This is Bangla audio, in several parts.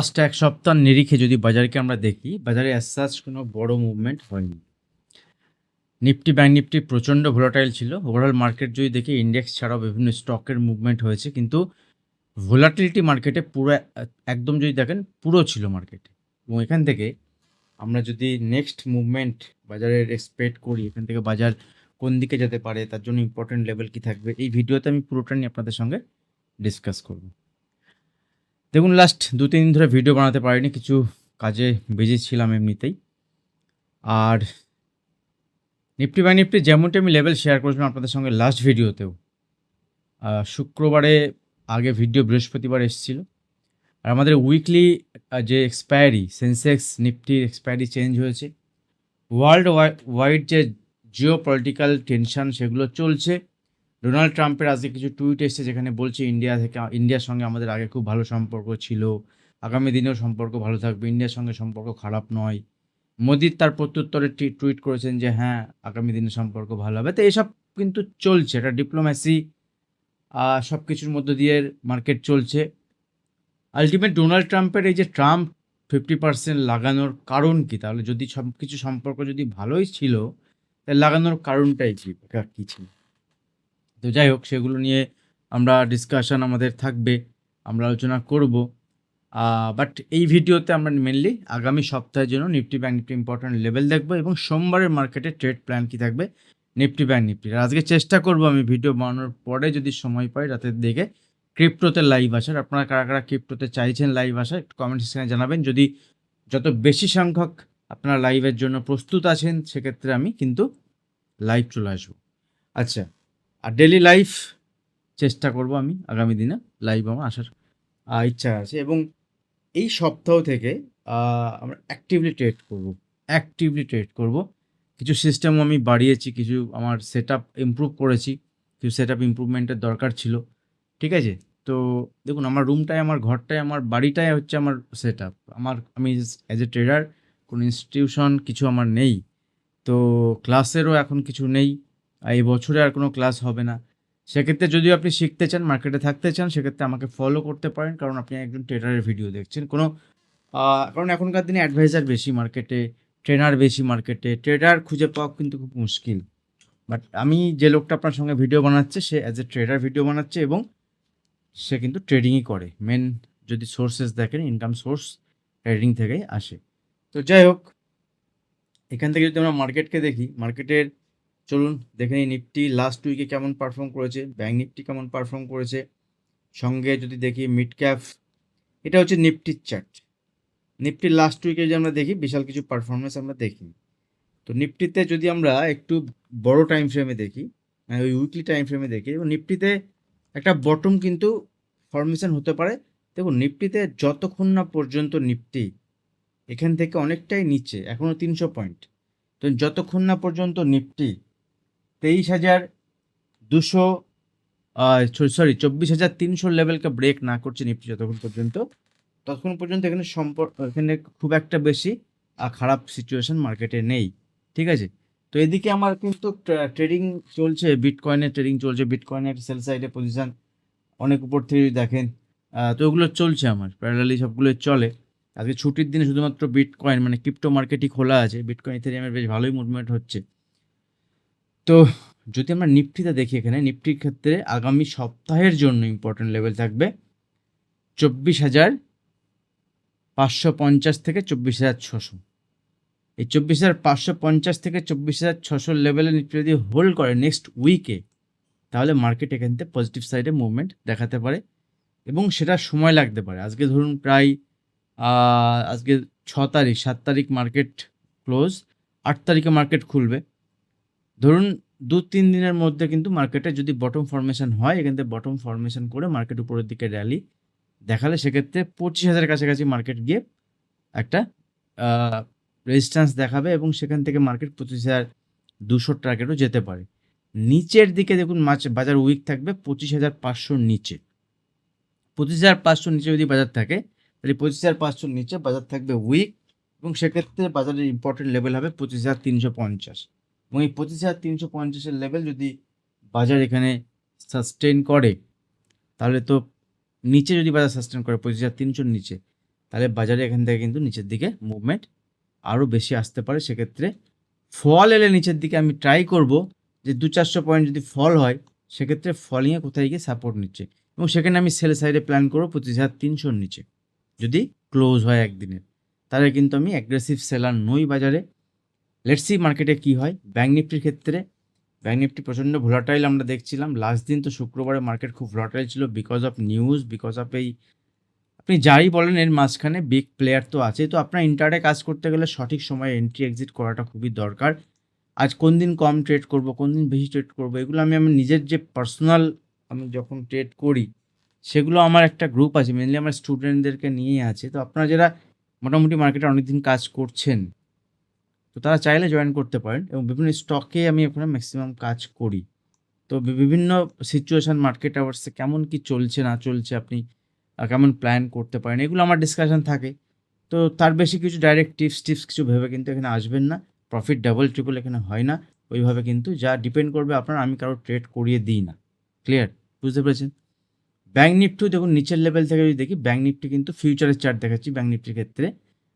লাস্ট এক সপ্তাহ নিরিখে যদি বাজারকে আমরা দেখি, বাজারে অ্যাসাজ কোনো বড় মুভমেন্ট হয়নি। নিফটি ব্যাঙ্ক নিফটি প্রচণ্ড ভোলাটাইল ছিল। ওভারঅল মার্কেট যদি দেখি ইন্ডেক্স ছাড়াও বিভিন্ন স্টকের মুভমেন্ট হয়েছে, কিন্তু ভোলাটিলিটি মার্কেটে পুরো একদম যদি দেখেন, পুরো ছিল মার্কেটে এবং এখান থেকে আমরা যদি নেক্সট মুভমেন্ট বাজারের এক্সপেক্ট করি, এখান থেকে বাজার কোন দিকে যেতে পারে, তার জন্য ইম্পর্টেন্ট লেভেল কি থাকবে, এই ভিডিওতে আমি পুরোটা নিয়ে আপনাদের সঙ্গে ডিসকাস করব। দেখুন লাস্ট দু তিন দিন ধরে ভিডিও বানাতে পারিনি, কিছু কাজে বিজি ছিলাম এমনিতেই। আর নিফটি বাই নিফটি যেমনটি আমি লেভেল শেয়ার করেছিলাম আপনাদের সঙ্গে লাস্ট ভিডিওতেও শুক্রবারে আগে ভিডিও বৃহস্পতিবার এসেছিল। আর আমাদের উইকলি যে এক্সপায়ারি সেন্সেক্স নিফটির এক্সপায়ারি চেঞ্জ হয়েছে ওয়ার্ল্ড ওয়াইড যে জিও পলিটিক্যাল টেনশন সেগুলো চলছে ডোনাল্ড ট্রাম্পের আজকে কিছু টুইট এসেছে যেখানে বলছে ইন্ডিয়া থেকে, ইন্ডিয়ার সঙ্গে আমাদের আগে খুব ভালো সম্পর্ক ছিল। আগামী দিনেও সম্পর্ক ভালো থাকবে। ইন্ডিয়ার সঙ্গে সম্পর্ক খারাপ নয়। মোদির তার প্রত্যুত্তরে টুইট করেছেন যে হ্যাঁ আগামী দিনে সম্পর্ক ভালো হবে। তো এসব কিন্তু চলছে। এটা ডিপ্লোম্যাসি সব কিছুর মধ্য দিয়ে মার্কেট চলছে। আলটিমেট ডোনাল্ড ট্রাম্পের এই যে ট্রাম্প ফিফটি পার্সেন্ট লাগানোর কারণ কি? তাহলে যদি সব কিছু সম্পর্ক যদি ভালোই ছিল, তাহলে লাগানোর কারণটাই কি ছিল? তো যাই হোক, সেগুলো নিয়ে আমরা ডিসকাশন আমাদের থাকবে, আমরা আলোচনা করব। বাট এই ভিডিওতে আমরা মেনলি আগামী সপ্তাহের জন্য Nifty bank Nifty important level দেখব এবং সোমবারের মার্কেটে ট্রেড প্ল্যান কি থাকবে নিফটি ব্যাংক নিফটি আজকে চেষ্টা করব আমি ভিডিও বানানোর পরে যদি সময় পাই রাতের দিকে ক্রিপ্টোতে লাইভ আসার। আপনারা কারা কারা ক্রিপ্টোতে চাইছেন লাইভ আসার, একটু কমেন্ট সেকশনে জানাবেন। যদি যত বেশি সংখ্যক আপনারা লাইভের জন্য প্রস্তুত আছেন, সেক্ষেত্রে আমি কিন্তু লাইভ চলে আসব। আচ্ছা আর ডেলি লাইফ চেষ্টা করব আমি আগামী দিনে লাইভ আমার আসার ইচ্ছা আছে এবং এই সপ্তাহ থেকে আমরা অ্যাক্টিভলি ট্রেড করব অ্যাক্টিভলি ট্রেড করব। কিছু সিস্টেম আমি বাড়িয়েছি, কিছু আমার সেট আপ ইম্প্রুভ করেছি, কিছু সেট আপ ইম্প্রুভমেন্টের দরকার ছিল, ঠিক আছে? তো দেখুন, আমার রুমটাই আমার ঘরটাই, আমার বাড়িটাই হচ্ছে আমার সেট আপ আমার, আমি অ্যাজ এ ট্রেডার কোনো ইনস্টিটিউশন কিছু আমার নেই। তো ক্লাসেরও এখন কিছু নেই। এই বছরে আর কোনো ক্লাস হবে না। সেক্ষেত্রে যদি আপনি শিখতে চান মার্কেটে থাকতে চান, সেক্ষেত্রে আমাকে ফলো করতে পারেন, কারণ আপনি একজন ট্রেডারের ভিডিও দেখছেন। কোনো কারণ এখনকার দিনে অ্যাডভাইজার বেশি মার্কেটে ট্রেনার বেশি মার্কেটে ট্রেডার খুঁজে পাওয়া কিন্তু খুব মুশকিল। বাট আমি যে লোকটা আপনার সঙ্গে ভিডিও বানাচ্ছে, সে অ্যাজ এ ট্রেডার ভিডিও বানাচ্ছে এবং সে কিন্তু ট্রেডিংই করে। মেন যদি সোর্সেস দেখেন ইনকাম সোর্স ট্রেডিং থেকেই আসে। তো যাই হোক, এখান থেকে যদি আমরা মার্কেটকে দেখি মার্কেটের চলুন দেখে নিই নিফটি লাস্ট উইকে কেমন পারফর্ম করেছে ব্যাঙ্ক নিফটি কেমন পারফর্ম করেছে, সঙ্গে যদি দেখি মিড ক্যাপ এটা হচ্ছে নিফটির চার্ট নিফটির লাস্ট উইকে যদি আমরা দেখি, বিশাল কিছু পারফরমেন্স আমরা দেখি তো নিফটিতে যদি আমরা একটু বড় টাইম ফ্রেমে দেখি মানে ওই উইকলি টাইম ফ্রেমে দেখি এবং নিফটিতে একটা বটম কিন্তু ফরমেশন হতে পারে। দেখুন, নিফটিতে যতক্ষণ না পর্যন্ত নিফটি এখান থেকে অনেকটাই নিচে এখনও তিনশো পয়েন্ট তো যতক্ষণ না পর্যন্ত নিফটি তেইশ হাজার দুশো সরি চব্বিশ হাজার তিনশো লেভেলকে ব্রেক না করছে নিফটি যতক্ষণ পর্যন্ত, ততক্ষণ পর্যন্ত এখানে সম্পর্ক এখানে খুব একটা বেশি খারাপ সিচুয়েশন মার্কেটে নেই, ঠিক আছে? তো এদিকে আমার কিন্তু ট্রেডিং চলছে বিটকয়েনের ট্রেডিং চলছে বিটকয়েনের সেল সাইডে পজিশন অনেক উপর থেকে যদি দেখেন তো ওগুলো চলছে আমার প্যারালালি সবগুলো চলে। আজকে ছুটির দিনে শুধুমাত্র বিটকয়েন মানে ক্রিপ্টো মার্কেটই খোলা আছে বিটকয়েন ইথেরিয়ামের বেশ ভালোই মুভমেন্ট হচ্ছে। তো যদি আমরা নিফটিতে দেখি এখানে নিফটির ক্ষেত্রে আগামী সপ্তাহের জন্য ইম্পর্টেন্ট লেভেল থাকবে চব্বিশ হাজার পাঁচশো পঞ্চাশ থেকে চব্বিশ হাজার ছশো। এই চব্বিশ হাজার পাঁচশো পঞ্চাশ থেকে চব্বিশ হাজার ছশো লেভেলে নিফটি যদি হোল্ড করে নেক্সট উইকে তাহলে মার্কেট এখান থেকে পজিটিভ সাইডে মুভমেন্ট দেখাতে পারে এবং সেটা সময় লাগতে পারে। আজকে ধরুন প্রায় আজকে ছ তারিখ, সাত তারিখ মার্কেট ক্লোজ আট তারিখে মার্কেট খুলবে। ধরুন দু তিন দিনের মধ্যে কিন্তু মার্কেটে যদি বটম ফরমেশন হয়, এখান থেকে বটম ফরমেশন করে মার্কেট উপরের দিকে র্যালি দেখালে সেক্ষেত্রে পঁচিশ হাজার কাছাকাছি মার্কেট গিয়ে একটা রেজিস্ট্যান্স দেখাবে এবং সেখান থেকে মার্কেট পঁচিশ হাজার দুশো টার্গেটও যেতে পারে। নিচের দিকে দেখুন মাছ, বাজার উইক থাকবে পঁচিশ হাজার পাঁচশোর নিচে। পঁচিশ হাজার পাঁচশোর নিচে যদি বাজার থাকে, তাহলে পঁচিশ হাজার পাঁচশোর নিচে বাজার থাকবে উইক এবং সেক্ষেত্রে বাজারের ইম্পর্টেন্ট লেভেল হবে পঁচিশ হাজার তিনশো পঞ্চাশ। এবং এই পঁচিশ হাজার তিনশো পঞ্চাশের লেভেল যদি বাজার এখানে সাস্টেন করে, তাহলে তো নিচে যদি বাজার সাস্টেন করে পঁচিশ হাজার তিনশোর নিচে, তাহলে বাজারে এখান থেকে কিন্তু নিচের দিকে মুভমেন্ট আরও বেশি আসতে পারে। সেক্ষেত্রে ফল এলে নিচের দিকে আমি ট্রাই করব যে দু চারশো পয়েন্ট যদি ফল হয়, সেক্ষেত্রে ফলিংয়ে কোথায় গিয়ে সাপোর্ট নিচ্ছে এবং সেখানে আমি সেল সাইডে প্ল্যান করব পঁচিশ হাজার তিনশোর নিচে। যদি ক্লোজ হয় একদিনের, তাহলে কিন্তু আমি অ্যাগ্রেসিভ সেলার নই বাজারে। লেটসি মার্কেটে কি হয়। ব্যাঙ্ক নিফটির ক্ষেত্রে ব্যাঙ্ক নিফটি প্রচণ্ড ভোলাটাইল আমরা দেখছিলাম। লাস্ট দিন তো শুক্রবারে মার্কেট খুব ভোলাটাইল ছিল because of news because of এই, আপনি যাই বলেন এর মাঝখানে বিগ প্লেয়ার তো আছে তো আপনার ইন্টারে কাজ করতে গেলে সঠিক সময়ে এন্ট্রি এক্সিট করাটা খুবই দরকার। আজ কোন দিন কম ট্রেড করব, কোন দিন বেশি ট্রেড করব, এগুলো আমি আমার নিজের যে পার্সোনাল আমি যখন ট্রেড করি, সেগুলো আমার একটা গ্রুপ আছে মেনলি আমার স্টুডেন্টদেরকে নিয়ে আছে। তো আপনারা যারা মোটামুটি মার্কেটে অনেকদিন কাজ করছেন তো তারা চাইলে জয়েন করতে পারেন এবং বিভিন্ন স্টকে আমি এখানে ম্যাক্সিমাম কাজ করি। তো বিভিন্ন সিচুয়েশান মার্কেট আওয়ার্সে কেমন কি চলছে, না চলছে আপনি কেমন প্ল্যান করতে পারেন, এগুলো আমার ডিসকাশন থাকে। তো তার বেশি কিছু ডাইরেক্ট টিপস টিপস কিছু ভেবে কিন্তু এখানে আসবেন না। প্রফিট ডাবল ট্রিপল এখানে হয় না। ওইভাবে কিন্তু যা ডিপেন্ড করবে আপনার, আমি কারও ট্রেড করিয়ে দিই না। ক্লিয়ার বুঝতে পেরেছেন? ব্যাঙ্ক নিফটিও দেখুন, নিচের লেভেল থেকে যদি দেখি ব্যাঙ্ক নিফটি কিন্তু ফিউচারের চার্ট দেখাচ্ছি ব্যাঙ্ক নিফটির ক্ষেত্রে।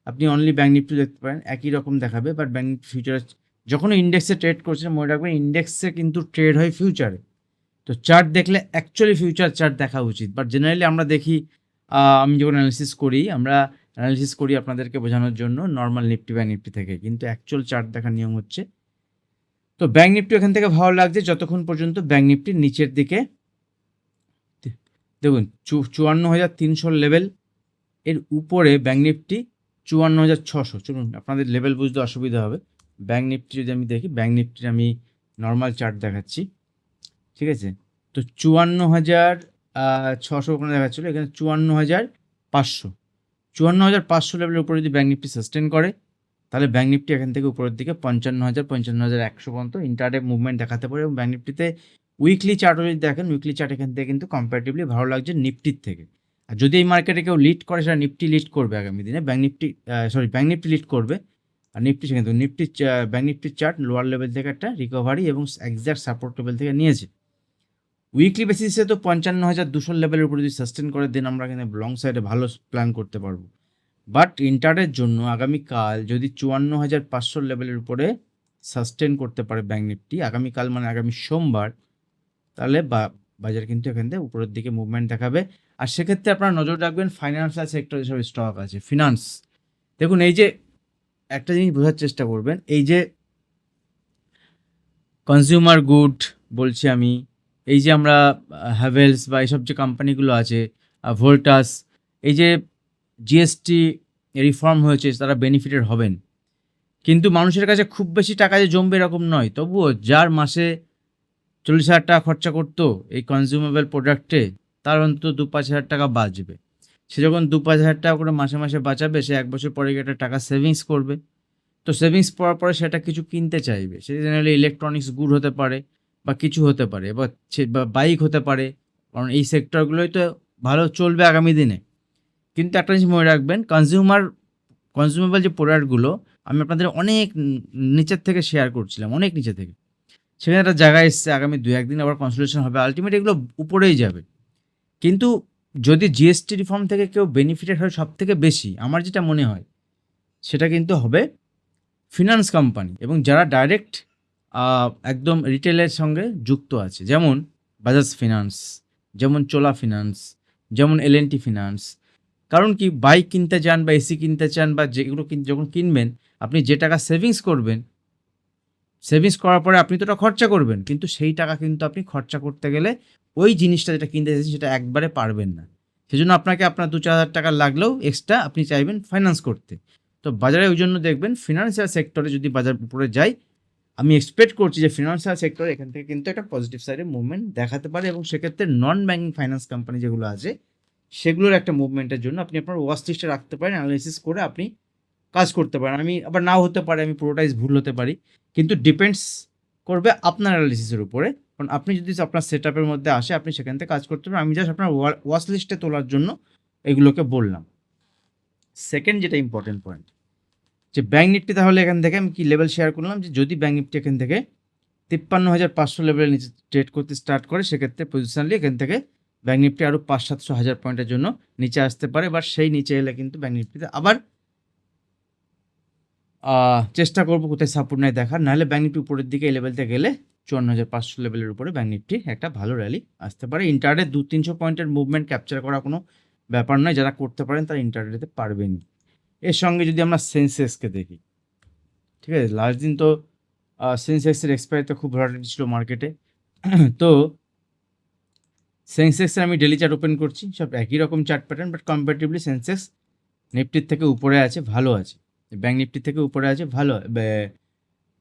আপনি অনলি ব্যাঙ্ক নিফটি দেখতে পারেন, একই রকম দেখাবে বাট ব্যাঙ্ক নিফটি ফিউচারে যখন ইন্ডেক্সে ট্রেড করছেন, মনে রাখবেন ইন্ডেক্সে কিন্তু ট্রেড হয় ফিউচারে তো চার্ট দেখলে অ্যাকচুয়ালি ফিউচার চার্ট দেখা উচিত বাট জেনারেলি আমরা দেখি আমি যখন অ্যানালিসিস করি, আমরা অ্যানালিসিস করি আপনাদেরকে বোঝানোর জন্য নর্মাল নিফটি ব্যাঙ্ক নিফটি থেকে, কিন্তু অ্যাকচুয়াল চার্ট দেখার নিয়ম হচ্ছে, তো ব্যাঙ্ক নিফটি এখান থেকে ভালো লাগছে, যতক্ষণ পর্যন্ত ব্যাঙ্ক নিফটির নিচের দিকে দেখুন চুয়ান্ন হাজার তিনশো লেভেল এর উপরে ব্যাঙ্ক নিফটি চুয়ান্ন হাজার ছশো। চলুন, আপনাদের লেভেল বুঝতে অসুবিধা হবে। ব্যাঙ্ক নিফটি যদি আমি দেখি ব্যাঙ্ক নিফটির আমি নর্মাল চার্ট দেখাচ্ছি। ঠিক আছে? তো চুয়ান্ন হাজার ছশো ওখানে দেখাচ্ছিলো, এখানে চুয়ান্ন হাজার পাঁচশো। চুয়ান্ন হাজার পাঁচশো লেভেলের উপরে যদি ব্যাঙ্ক নিফটি সাস্টেন করে, তাহলে ব্যাঙ্ক নিফটি এখান থেকে উপরের দিকে পঞ্চান্ন হাজার পঞ্চান্ন হাজার একশো পর্যন্ত ইন্টারডে মুভমেন্ট দেখাতে পারে। এবং ব্যাঙ্ক নিফটিতে উইকলি চার্টও যদি দেখেন উইকলি চার্ট এখান থেকে কিন্তু কম্পারেটিভলি ভালো লাগছে নিফটির থেকে। আর যদি এই মার্কেটে কেউ লিড করে, সেটা নিফটি লিড করবে আগামী দিনে। Bank Nifty sorry bank Nifty lead করবে। আর নিফটি সেখানে নিফটি ব্যাঙ্ক নিফটির চার্ট লোয়ার লেভেল থেকে একটা রিকভারি এবং এক্সাক্ট সাপোর্ট লেভেল থেকে নিয়েছে। উইকলি বেসিসে তো পঞ্চান্ন হাজার দুশো লেভেলের উপরে যদি সাস্টেন করে দেন আমরা কিন্তু লং সাইডে ভালো প্ল্যান করতে পারব। বাট ইন্টারের জন্য আগামীকাল যদি চুয়ান্ন হাজার পাঁচশো লেভেলের উপরে সাস্টেন করতে পারে ব্যাঙ্ক নিফটি আগামীকাল মানে আগামী সোমবার, তাহলে বাজার কিন্তু এখান থেকে উপরের দিকে মুভমেন্ট দেখাবে। আর সেক্ষেত্রে আপনারা নজর রাখবেন ফাইন্যান্সিয়াল সেক্টর যেসব স্টক আছে ফিনান্স দেখুন, এই যে একটা জিনিস বোঝার চেষ্টা করবেন, এই যে কনজিউমার গুড বলছি আমি, এই যে আমরা হ্যাভেলস বা এইসব যে কোম্পানিগুলো আছে ভোল্টাস এই যে জিএসটি রিফর্ম হয়েছে, তারা বেনিফিটেড হবেন। কিন্তু মানুষের কাছে খুব বেশি টাকা যে জমবে এরকম নয়। তবুও যার মাসে চল্লিশ হাজার টাকা খরচা করতো এই কনজিউমেবল প্রোডাক্টে তার অন্তত দু পাঁচ হাজার টাকা বাঁচবে। সে যখন দু পাঁচ হাজার টাকা করে মাসে মাসে বাঁচাবে, সে এক বছর পরে গিয়ে একটা টাকা সেভিংস করবে। তো সেভিংস করার পরে সেটা কিছু কিনতে চাইবে। সে জেনারেলি ইলেকট্রনিক্স গুড হতে পারে বা কিছু হতে পারে বা বাইক হতে পারে। কারণ এই সেক্টরগুলোই তো ভালো চলবে আগামী দিনে। কিন্তু একটা জিনিস মনে রাখবেন কনজিউমার কনজিউমেবল যে প্রোডাক্টগুলো আমি আপনাদের অনেক নিচের থেকে শেয়ার করছিলাম, অনেক নিচে থেকে। সেখানে একটা জায়গায় এসছে, আগামী দু একদিন আবার কনসুলেশন হবে। আলটিমেট এগুলো উপরেই যাবে। কিন্তু যদি জিএসটি রিফর্ম থেকে কেউ বেনিফিটেড হয় সব থেকে বেশি, আমার যেটা মনে হয়, সেটা কিন্তু হবে ফিনান্স কোম্পানি এবং যারা ডাইরেক্ট একদম রিটেলের সঙ্গে যুক্ত আছে। যেমন বাজাজ ফিনান্স যেমন চোলা ফিনান্স যেমন এল ফিনান্স কারণ কি? বাইক কিনতে চান বা এসি কিনতে চান বা যেগুলো যখন কিনবেন, আপনি যে টাকা সেভিংস করবেন সেভিংস করার পরে আপনি তো ওটা খরচা করবেন, কিন্তু সেই টাকা কিন্তু আপনি খরচা করতে গেলে ওই জিনিসটা যেটা কিনতে চাইছেন সেটা একবারে পারবেন না। সেজন্য আপনাকে আপনার দু চার হাজার টাকা লাগলেও এক্সট্রা আপনি চাইবেন ফাইন্যান্স করতে। তো বাজারে ওই জন্য দেখবেন ফিনান্সিয়াল সেক্টরে যদি বাজার উপরে যায় আমি এক্সপেক্ট করছি যে ফিনান্সিয়াল সেক্টর এখান থেকে কিন্তু একটা পজিটিভ সাইডে মুভমেন্ট দেখাতে পারে এবং সেক্ষেত্রে নন ব্যাঙ্কিং ফাইন্যান্স কোম্পানি যেগুলো আছে, সেগুলোর একটা মুভমেন্টের জন্য আপনি আপনার ওয়াচ লিস্টে রাখতে পারেন অ্যানালিসিস করে আপনি কাজ করতে পারেন। আমি, আবার নাও হতে পারে, আমি পুরোটাই ভুল হতে পারি। কিন্তু ডিপেন্ডস করবে আপনার অ্যানালিসিসের উপরে। কারণ আপনি যদি আপনার সেট আপের মধ্যে আসে, আপনি সেখান থেকে কাজ করতে পারেন। আমি জাস্ট আপনার ওয়াচ লিস্টে তোলার জন্য এগুলোকে বললাম। সেকেন্ড যেটা ইম্পর্টেন্ট পয়েন্ট যে ব্যাঙ্ক নিফটি তাহলে এখান থেকে আমি কি লেভেল শেয়ার করলাম? যে যদি ব্যাঙ্ক নিফটি এখান থেকে তিপ্পান্ন হাজার পাঁচশো লেভেলের নিচে ট্রেড করতে স্টার্ট করে, সেক্ষেত্রে পজিশনালি এখান থেকে ব্যাঙ্ক নিফটি আরও পাঁচ সাতশো, হাজার পয়েন্টের জন্য নিচে আসতে পারে। বা সেই নিচে এলে কিন্তু ব্যাঙ্ক নিফটিতে আবার চেষ্টা করব কোথায় সাপোর্ট নেয় দেখার। নাহলে ব্যাঙ্ক নিফটি উপরের দিকে এই লেভেলতে গেলে চুয়ান্ন হাজার পাঁচশো লেভেলের উপরে ব্যাঙ্ক নিফটি একটা ভালো র্যালি আসতে পারে। ইন্টারডে দু তিনশো পয়েন্টের মুভমেন্ট ক্যাপচার করা কোনো ব্যাপার নয়। যারা করতে পারেন তারা ইন্টারডেতে পারবেনই। এর সঙ্গে যদি আমরা সেন্সেক্সকে দেখি, ঠিক আছে? লাস্ট দিন তো সেন্সেক্সের এক্সপায়ারিতে খুব ভরাটিলিটি ছিল মার্কেটে তো সেন্সেক্সের আমি ডেলি চার্ট ওপেন করছি। সব একই রকম chart pattern but comparatively Sensex নিফটির থেকে উপরে আছে, ভালো আছে। ব্যাঙ্ক নিফটির থেকে উপরে আছে, ভালো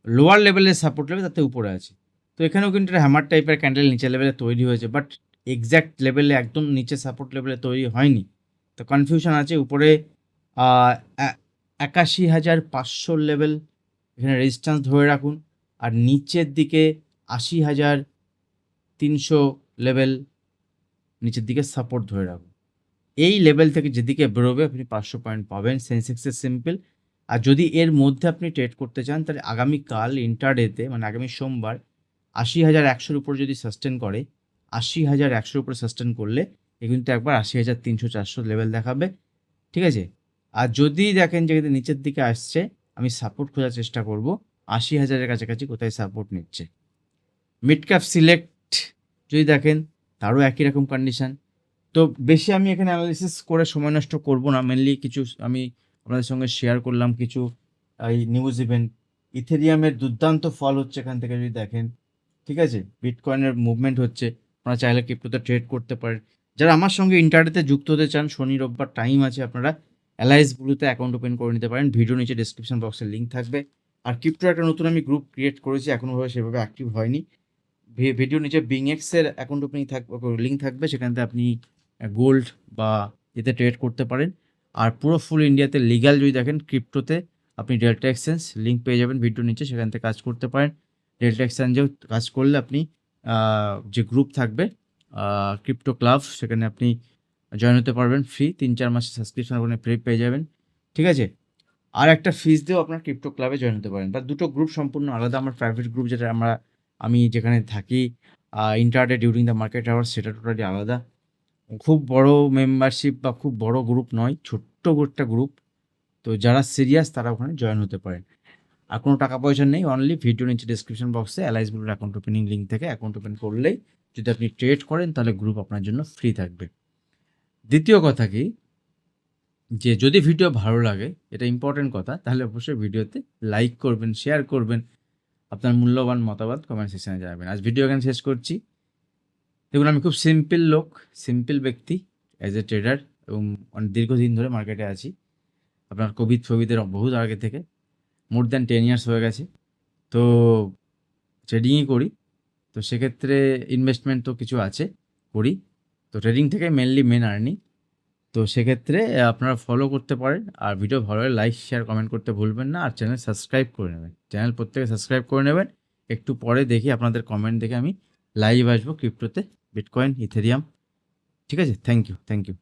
লোয়ার লেভেলের সাপোর্ট লেভেল তাতে উপরে আছে। তো এখানেও কিন্তু হ্যামার টাইপের ক্যান্ডেল নিচে লেভেলে তৈরি হয়েছে বাট এক্স্যাক্ট লেভেলে একদম নিচে সাপোর্ট লেভেলে তৈরি হয়নি। তো কনফিউশন আছে, উপরে একাশি হাজার পাঁচশো লেভেল এখানে রেজিস্ট্যান্স ধরে রাখুন, আর নিচের দিকে আশি হাজার তিনশো লেভেল নিচের দিকে সাপোর্ট ধরে রাখুন। এই লেভেল থেকে যেদিকে বেরোবে, আপনি পাঁচশো পয়েন্ট পাবেন। সেন্সেক্সের সিম্পল আর যদি এর মধ্যে আপনি ট্রেড করতে চান, তাহলে আগামীকাল ইন্টারডেতে মানে আগামী সোমবার, আশি হাজার একশোর উপর যদি সাস্টেন করে, আশি হাজার একশোর উপর সাস্টেন করলে, এ কিন্তু একবার আশি হাজার তিনশো চারশো লেভেল দেখাবে। ঠিক আছে? আর যদি দেখেন যে নিচের দিকে আসছে, আমি সাপোর্ট খোঁজার চেষ্টা করব, আশি হাজারের কাছাকাছি কোথায় সাপোর্ট নিচ্ছে। মিড ক্যাপ সিলেক্ট যদি দেখেন, তারও একই রকম কন্ডিশন তো বেশি আমি এখানে অ্যানালিসিস করে সময় নষ্ট করব না মেনলি কিছু আমি আপনাদের সঙ্গে শেয়ার করলাম কিছু এই নিউজ ইভেন্ট ইথেরিয়ামের দুর্দান্ত ফল হচ্ছে এখান থেকে যদি দেখেন, ঠিক আছে? বিটকয়েনের মুভমেন্ট হচ্ছে, আপনারা চাইলে ক্রিপ্টোতে ট্রেড করতে পারেন। যারা আমার সঙ্গে ইন্টারনেটে যুক্ত হতে চান, শনি, রোববার টাইম আছে, আপনারা ব্লুতে অ্যাকাউন্ট ওপেন করে নিতে পারেন। ভিডিও নিচে ডিসক্রিপশন বক্সে লিঙ্ক থাকবে। আর ক্রিপ্টোর একটা নতুন আমি গ্রুপ ক্রিয়েট করেছি এখনও ভাবে সেভাবে অ্যাক্টিভ হয়নি। ভিডিও নিচে বিং এক্সের অ্যাকাউন্ট ওপেনিং থাকবে লিঙ্ক থাকবে সেখান থেকে আপনি গোল্ড বা এতে ট্রেড করতে পারেন। আর পুরো ফুল ইন্ডিয়াতে লিগ্যাল যদি দেখেন ক্রিপ্টোতে আপনি ডেল্টা এক্সচেঞ্জ লিঙ্ক পেয়ে যাবেন ভিডিও নিচে, সেখান থেকে কাজ করতে পারেন। ডেল্টা এক্সচেঞ্জেও কাজ করলে আপনি যে গ্রুপ থাকবে ক্রিপ্টো ক্লাব সেখানে আপনি জয়েন হতে পারবেন ফ্রি তিন চার মাসের সাবস্ক্রিপশন আপনি ফ্রি পেয়ে যাবেন। ঠিক আছে? আর একটা ফিস দিয়েও আপনার ক্রিপ্টো ক্লাবে জয়েন হতে পারেন। বা দুটো গ্রুপ সম্পূর্ণ আলাদা, আমার প্রাইভেট গ্রুপ যেটা আমরা, আমি যেখানে থাকি intraday during the market hour সেটা টোটালি আলাদা। খুব বড় মেম্বারশিপ বা খুব বড় গ্রুপ নয়, ছোট্ট একটা গ্রুপ তো যারা সিরিয়াস তারা ওখানে জয়েন হতে পারেন। আর কোনো টাকা পয়সা নেই অনলি ভিডিও নিচে ডিসক্রিপশন বক্সে অ্যালাইস গ্রুপের অ্যাকাউন্ট ওপেনিং লিঙ্ক থেকে অ্যাকাউন্ট ওপেন করলেই যদি আপনি ট্রেড করেন তাহলে গ্রুপ আপনার জন্য ফ্রি থাকবে। দ্বিতীয় কথা কি? যে যদি ভিডিও ভালো লাগে, এটা ইম্পর্টেন্ট কথা, তাহলে অবশ্যই ভিডিওতে লাইক করবেন শেয়ার করবেন, আপনার মূল্যবান মতামত কমেন্ট সেকশনে জানাবেন। আজ ভিডিও এখানে শেষ করছি। দেখুন, আমি খুব সিম্পল লোক সিম্পল ব্যক্তি অ্যাজ এ ট্রেডার এবং অনেক দীর্ঘদিন ধরে মার্কেটে আছি। আপনার কোভিড ফোভিদের বহুত আগে থেকে মোর দ্যান টেন ইয়ার্স হয়ে গেছে। তো ট্রেডিংই করি, তো সেক্ষেত্রে ইনভেস্টমেন্ট তো কিছু আছে, করি। তো ট্রেডিং থেকে মেনলি মেন আর্নিং তো সেক্ষেত্রে আপনারা ফলো করতে পারেন আর ভিডিও ভালো লাগে লাইক শেয়ার কমেন্ট করতে ভুলবেন না। আর চ্যানেল সাবস্ক্রাইব করে নেবেন। চ্যানেল প্রত্যেকে সাবস্ক্রাইব করে নেবেন। একটু পরে দেখি আপনাদের কমেন্ট দেখে আমি লাইভ আসব ক্রিপ্টোতে বিটকয়েন ইথেরিয়াম ঠিক আছে? Thank you thank you